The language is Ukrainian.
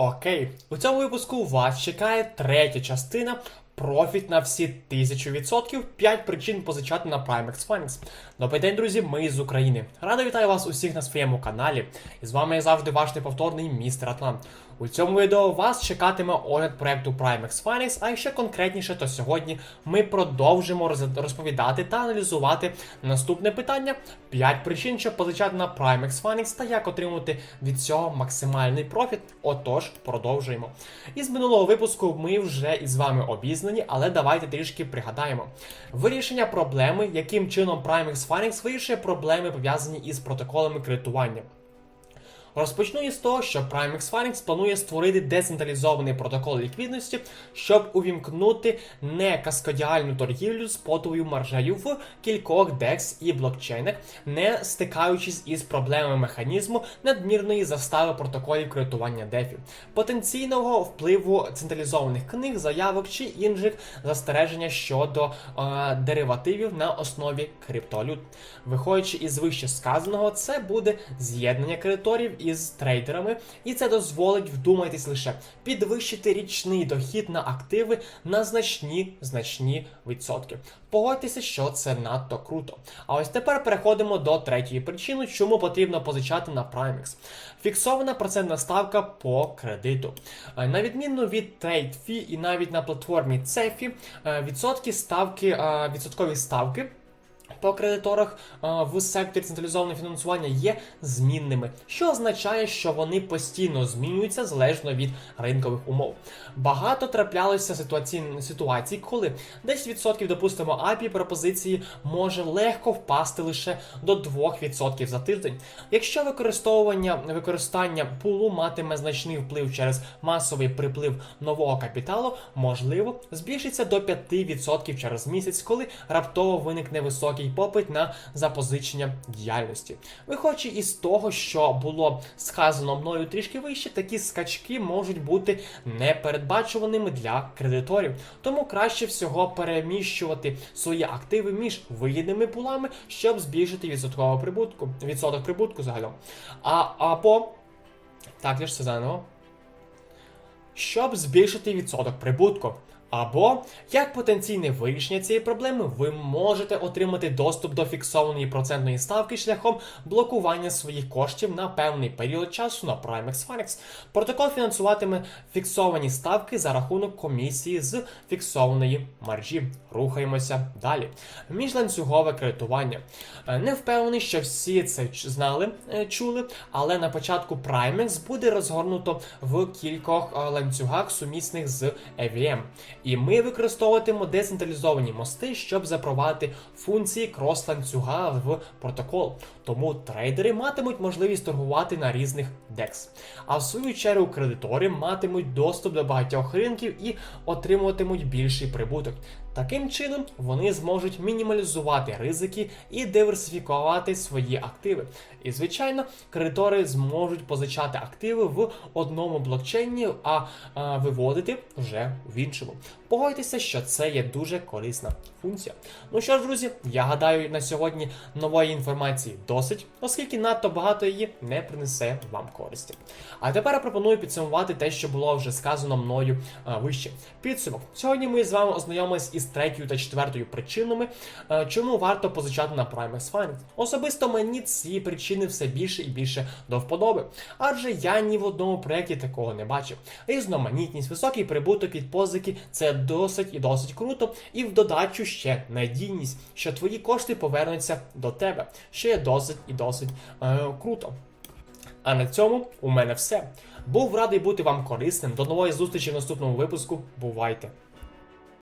Окей, у цьому випуску вас чекає третя частина. Профіт на всі 1000%, 5 причин позичати на Primex Finance. Добрий день, друзі, ми з України. Радий вітаю вас усіх на своєму каналі. І з вами завжди ваш неповторний містер Атлант. У цьому відео вас чекатиме огляд проекту Primex Finance, а якщо конкретніше, то сьогодні ми продовжимо розповідати та аналізувати наступне питання: 5 причин, щоб позичати на Primex Finance та як отримати від цього максимальний профіт. Отож, продовжуємо. Із минулого випуску ми вже із вами обізнані, але давайте трішки пригадаємо. Вирішення проблеми, яким чином Primex Finance вирішує проблеми, пов'язані із протоколами кредитування. Розпочну із того, що Primex Finance планує створити децентралізований протокол ліквідності, щоб увімкнути не каскадіальну торгівлю з потовою маржею в кількох DEX і блокчейнах, не стикаючись із проблемами механізму надмірної застави протоколів кредитування DeFi, потенційного впливу централізованих книг, заявок чи інших застереження щодо е, деривативів на основі криптовалют. Виходячи із вище сказаного, це буде з'єднання кредиторів із трейдерами, і це дозволить вдумайтесь лише підвищити річний дохід на активи на значні значні відсотки. Погодьтеся, що це надто круто. А ось тепер переходимо до третьої причини, чому потрібно позичати на Primex. Фіксована процентна ставка по кредиту. Е, На відміну від TradeFi і навіть на платформі CeFi, е, відсотки ставки, е, відсоткові ставки по кредиторах е, в секторі централізованого фінансування є змінними, що означає, що вони постійно змінюються залежно від ринкових умов. Багато траплялося ситуацій, ситуацій, коли 10% допустимо API пропозиції може легко впасти лише до 2% за тиждень. Якщо використовування використання пулу матиме значний вплив через масовий приплив нового капіталу, можливо, збільшиться до 5% через місяць, коли раптово виникне високий попит на запозичення діяльності. Виходячи із того, що було сказано мною трішки вище, такі скачки можуть бути непередбачуваними для кредиторів. Тому краще всього переміщувати свої активи між вигідними пулами, щоб збільшити відсоткову прибутку, відсоток прибутку загалом. А або так, лише це заново. Щоб збільшити відсоток прибутку. Або як потенційне вирішення цієї проблеми, ви можете отримати доступ до фіксованої процентної ставки шляхом блокування своїх коштів на певний період часу на Primex Finex. Протокол фінансуватиме фіксовані ставки за рахунок комісії з фіксованої маржі. Рухаємося далі. Міжланцюгове кредитування. Е, Не впевнений, що всі це знали, е, чули, але на початку Primex буде розгорнуто в кількох е, ланцюгах сумісних з EVM. І ми використовуватимемо децентралізовані мости, щоб запровадити функції крос-ланцюга в протокол. Тому трейдери матимуть можливість торгувати на різних DEX. А в свою чергу кредитори матимуть доступ до багатьох ринків і отримуватимуть більший прибуток. Таким чином вони зможуть мінімалізувати ризики і диверсифікувати свої активи. І звичайно, кредитори зможуть позичати активи в одному блокчейні, а, а виводити вже в іншому. Погодьтеся, що це є дуже корисна функція. Ну що ж, друзі, я гадаю, на сьогодні нової інформації досить, оскільки надто багато її не принесе вам користі. А тепер я пропоную підсумувати те, що було вже сказано мною а, вище. Підсумок. Сьогодні ми з вами ознайомились із третьою та четвертою причинами, е, чому варто позичати на Primex Finance. Особисто мені ці причини все більше і більше до вподоби, адже я ні в одному проєкті такого не бачив. Різноманітність, високий прибуток від позики це досить і досить круто, і в додачу ще надійність, що твої кошти повернуться до тебе, що є досить і досить е, круто. А на цьому у мене все. Був радий бути вам корисним. До нової зустрічі в наступному випуску. Бувайте!